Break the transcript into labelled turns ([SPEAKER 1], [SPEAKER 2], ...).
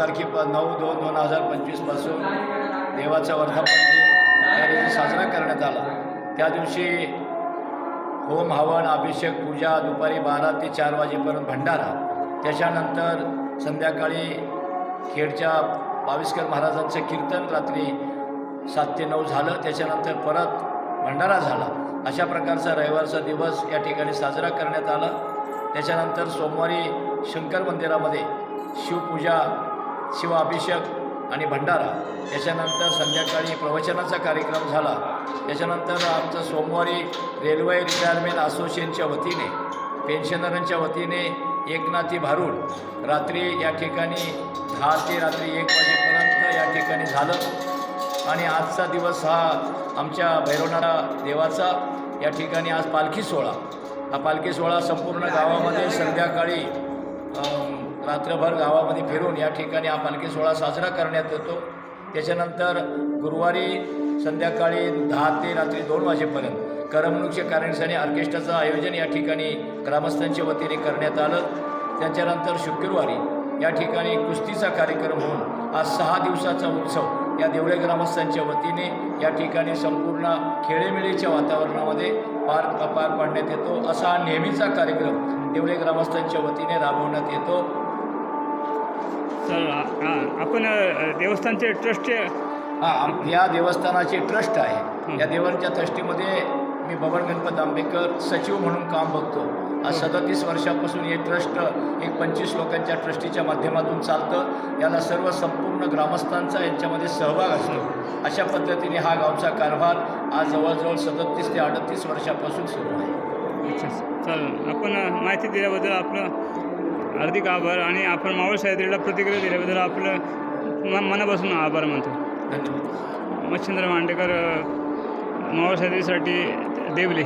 [SPEAKER 1] तारखे प नऊ दोन दोन हजार पंचवीसपासून देवाचा वर्धापन दिन या दिवशी साजरा करण्यात आला. त्या दिवशी होम हवन अभिषेक पूजा दुपारी बारा ते चार वाजेपर्यंत भंडारा. त्याच्यानंतर संध्याकाळी खेडच्या बाविस्कर महाराजांचं कीर्तन रात्री सात ते नऊ झालं. त्याच्यानंतर परत भंडारा झाला. अशा प्रकारचा रविवारचा दिवस या ठिकाणी साजरा करण्यात आला. त्याच्यानंतर सोमवारी शंकर मंदिरामध्ये शिवपूजा शिवाभिषेक आणि भंडारा. त्याच्यानंतर संध्याकाळी प्रवचनाचा कार्यक्रम झाला. त्याच्यानंतर आमचं सोमवारी रेल्वे रिटायरमेंट असोसिएशनच्या वतीने पेन्शनरांच्या वतीने एकनाथी भारूड रात्री या ठिकाणी दहा ते रात्री एक वाजेपर्यंत या ठिकाणी झालं. आणि आजचा दिवस हा आमच्या भैरवनारा देवाचा. या ठिकाणी आज पालखी सोहळा. हा पालखी सोहळा संपूर्ण गावामध्ये संध्याकाळी रात्रभर गावामध्ये फिरून या ठिकाणी हा पालखी सोहळा साजरा करण्यात येतो. त्याच्यानंतर गुरुवारी संध्याकाळी दहा ते रात्री दोन वाजेपर्यंत करमणूकच्या कार्यक्रमाने ऑर्केस्ट्राचं आयोजन या ठिकाणी ग्रामस्थांच्या वतीने करण्यात आलं. त्याच्यानंतर शुक्रवारी या ठिकाणी कुस्तीचा कार्यक्रम होऊन आज सहा दिवसाचा उत्सव या देवळे ग्रामस्थांच्या वतीने या ठिकाणी संपूर्ण खेळेमेळीच्या वातावरणामध्ये पार पार पाडण्यात येतो. असा नेहमीचा कार्यक्रम देवळे ग्रामस्थांच्या वतीने राबवण्यात येतो.
[SPEAKER 2] सर आ- आपण अ, देवस्थानचे ट्रस्टचे
[SPEAKER 1] हा आम- या देवस्थानाचे ट्रस्ट आहे. या देवांच्या ट्रस्टीमध्ये मी बबन गणपत आंबेकर सचिव म्हणून काम बघतो. आज सदतीस वर्षापासून हे ट्रस्ट एक पंचवीस लोकांच्या ट्रस्टीच्या माध्यमातून चालतं. याला सर्व संपूर्ण ग्रामस्थांचा यांच्यामध्ये सहभाग असतो. अशा पद्धतीने हा गावचा कारभार आज जवळजवळ सदतीस ते अडतीस वर्षापासून सुरू आहे.
[SPEAKER 2] अच्छा. आपण अ, माहिती दिल्याबद्दल आपलं हार्दिक आभार आणि आपण मावळ साहित्रीला प्रतिक्रिया दिल्याबद्दल आपलं म मनापासून आभार मानतो.
[SPEAKER 1] धन्यवाद.
[SPEAKER 2] मच्छिंद्र मांडेकर मावळ साहित्रीसाठी देवले.